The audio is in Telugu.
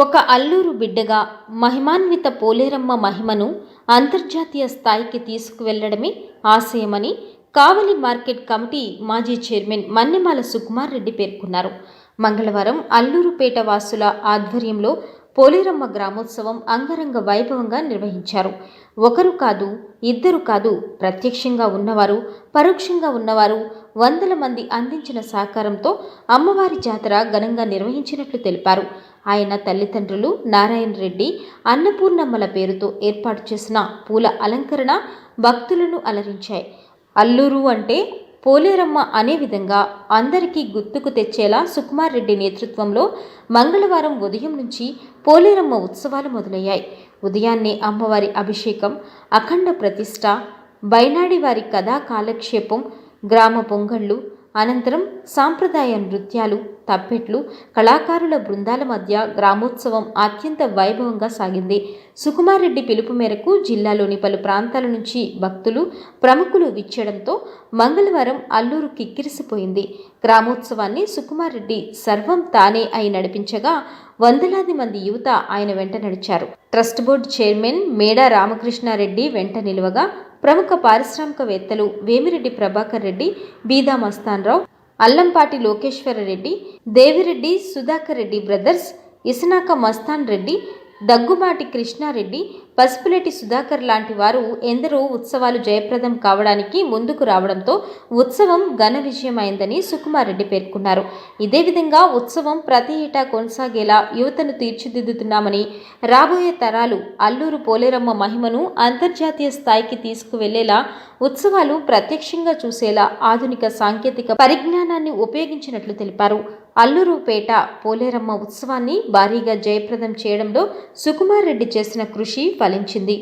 ఒక అల్లూరు బిడ్డగా మహిమాన్విత పోలేరమ్మ మహిమను అంతర్జాతీయ స్థాయికి తీసుకువెళ్ళడమే ఆశయమని కావలి మార్కెట్ కమిటీ మాజీ చైర్మన్ మన్నెమాల సుకుమార్ రెడ్డి పేర్కొన్నారు. మంగళవారం అల్లూరుపేట వాసుల ఆధ్వర్యంలో పోలేరమ్మ గ్రామోత్సవం అంగరంగ వైభవంగా నిర్వహించారు. ఒకరు కాదు ఇద్దరు కాదు ప్రత్యక్షంగా ఉన్నవారు పరోక్షంగా ఉన్నవారు వందల మంది అందించిన సహకారంతో అమ్మవారి జాతర ఘనంగా నిర్వహించినట్లు తెలిపారు. ఆయన తల్లిదండ్రులు నారాయణ రెడ్డి అన్నపూర్ణమ్మల పేరుతో ఏర్పాటు చేసిన పూల అలంకరణ భక్తులను అలరించాయి. అల్లూరు అంటే పోలేరమ్మ అనే విధంగా అందరికీ గుర్తుకు తెచ్చేలా సుకుమార్ రెడ్డి నేతృత్వంలో మంగళవారం ఉదయం నుంచి పోలేరమ్మ ఉత్సవాలు మొదలయ్యాయి. ఉదయాన్నే అమ్మవారి అభిషేకం అఖండ ప్రతిష్ట బైనాడి వారి కథా కాలక్షేపం గ్రామ పొంగళ్ళు అనంతరం సాంప్రదాయ నృత్యాలు తప్పెట్లు కళాకారుల బృందాల మధ్య గ్రామోత్సవం అత్యంత వైభవంగా సాగింది. సుకుమారెడ్డి పిలుపు మేరకు జిల్లాలోని పలు ప్రాంతాల నుంచి భక్తులు ప్రముఖులు విచ్చడంతో మంగళవారం అల్లూరు కిక్కిరిసిపోయింది. గ్రామోత్సవాన్ని సుకుమారెడ్డి సర్వం తానే అయి నడిపించగా వందలాది మంది యువత ఆయన వెంట నడిచారు. Trust board chairman Meda Ramakrishnareddy వెంట నిలువగా ప్రముఖ పారిశ్రామికవేత్తలు వేమిరెడ్డి ప్రభాకర్ రెడ్డి బీదా మస్తాన్రావు అల్లంపాటి లోకేశ్వరరెడ్డి దేవిరెడ్డి సుధాకర్ రెడ్డి బ్రదర్స్ ఇసనాక మస్తాన్ రెడ్డి దగ్గుబాటి కృష్ణారెడ్డి పసుపులేటి సుధాకర్ లాంటి వారు ఎందరో ఉత్సవాలు జయప్రదం కావడానికి ముందుకు రావడంతో ఉత్సవం ఘన విజయమైందని సుకుమారెడ్డి పేర్కొన్నారు. ఇదే విధంగా ఉత్సవం ప్రతి ఏటా కొనసాగేలా యువతను తీర్చిదిద్దుతున్నామని రాబోయే తరాలు అల్లూరు పోలేరమ్మ మహిమను అంతర్జాతీయ స్థాయికి తీసుకువెళ్ళేలా ఉత్సవాలు ప్రత్యక్షంగా చూసేలా ఆధునిక సాంకేతిక పరిజ్ఞానాన్ని ఉపయోగించినట్లు తెలిపారు. అల్లూరుపేట పోలేరమ్మ ఉత్సవాన్ని భారీగా జయప్రదం చేయడంలో సుకుమార్ రెడ్డి చేసిన కృషి ఫలించింది.